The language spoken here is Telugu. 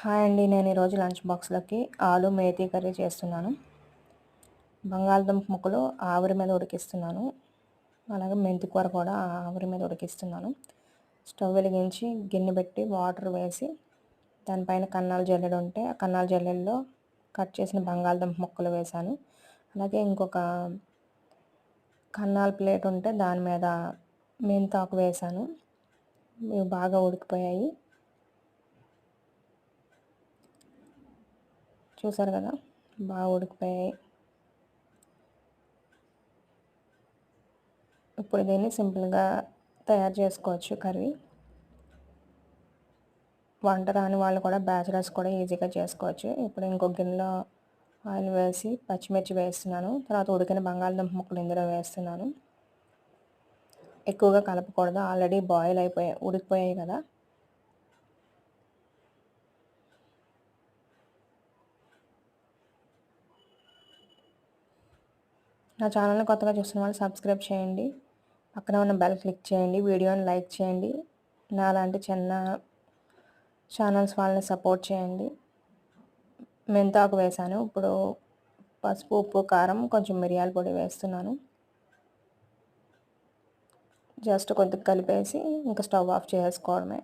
హాయ్ అండి నేను ఈరోజు లంచ్ బాక్స్లోకి ఆలు మేతి కర్రీ చేస్తున్నాను. బంగాళదుంప ముక్కలు ఆవిరి మీద ఉడికిస్తున్నాను. అలాగే మెంతికూర కూడా ఆవిరి మీద ఉడికిస్తున్నాను. స్టవ్ వెలిగించి గిన్నె పెట్టి వాటర్ వేసి దానిపైన కన్నాలు జల్లెడు ఉంటే ఆ కన్నాల జల్లెల్లో కట్ చేసిన బంగాళదుంప ముక్కలు వేశాను. అలాగే ఇంకొక కన్నాల ప్లేట్ ఉంటే దాని మీద మెంతాకు వేశాను. ఇవి బాగా ఉడికిపోయాయి. చూసారు కదా? బాగా ఉడికిపోయాయి. ఇప్పుడు దీన్ని సింపుల్గా తయారు చేసుకోవచ్చు కర్రీ. వంట రాని వాళ్ళు కూడా బ్యాచిలర్స్ కూడా ఈజీగా చేసుకోవచ్చు. ఇప్పుడు ఇంకో గిన్నెలో ఆయిల్ వేసి పచ్చిమిర్చి వేస్తున్నాను. తర్వాత ఉడికిన బంగాళదుంప ముక్కలు ఇందులో వేస్తున్నాను. ఎక్కువగా కలపకూడదు. ఆల్రెడీ బాయిల్ అయిపోయాయి ఉడికిపోయాయి కదా? నా ఛానల్ని కొత్తగా చూస్తున్న వాళ్ళు సబ్స్క్రైబ్ చేయండి. పక్కన ఉన్న బెల్ క్లిక్ చేయండి. వీడియోని లైక్ చేయండి. నా లాంటి చిన్న ఛానల్స్ వాళ్ళని సపోర్ట్ చేయండి. మెంతాకు వేసాను. ఇప్పుడు పసుపు ఉప్పు కారం కొంచెం మిరియాల పొడి వేస్తున్నాను. జస్ట్ కొద్దిగా కలిపేసి ఇంకా స్టవ్ ఆఫ్ చేసుకోవడమే.